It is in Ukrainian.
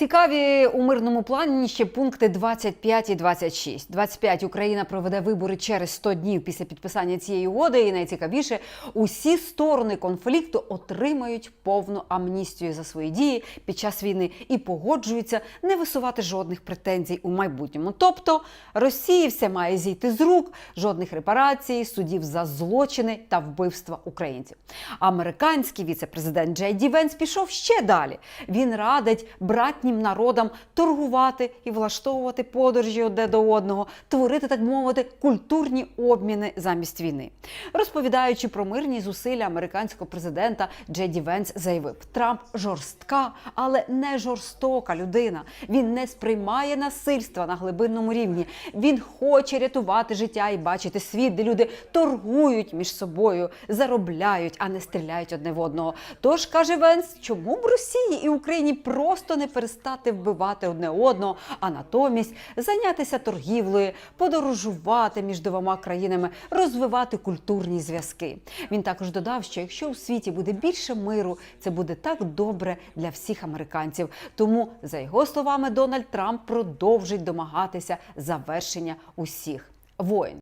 Цікаві у мирному плані ще пункти 25 і 26. 25 Україна проведе вибори через 100 днів після підписання цієї угоди. І найцікавіше, усі сторони конфлікту отримають повну амністію за свої дії під час війни і погоджуються не висувати жодних претензій у майбутньому. Тобто Росії все має зійти з рук, жодних репарацій, судів за злочини та вбивства українців. Американський віце-президент Джей Ді Венс пішов ще далі. Він радить братнім народам торгувати і влаштовувати подорожі одне до одного, творити, так мовити, культурні обміни замість війни. Розповідаючи про мирні зусилля американського президента, Джей Ді Венс заявив: Трамп жорстка, але не жорстока людина. Він не сприймає насильства на глибинному рівні. Він хоче рятувати життя і бачити світ, де люди торгують між собою, заробляють, а не стріляють одне в одного. Тож каже Венс, чому б Росії і Україні просто не перестати вбивати одне одного, а натомість зайнятися торгівлею, подорожувати між двома країнами, розвивати культурні зв'язки. Він також додав, що якщо у світі буде більше миру, це буде так добре для всіх американців. Тому, за його словами, Дональд Трамп продовжить домагатися завершення усіх воєн.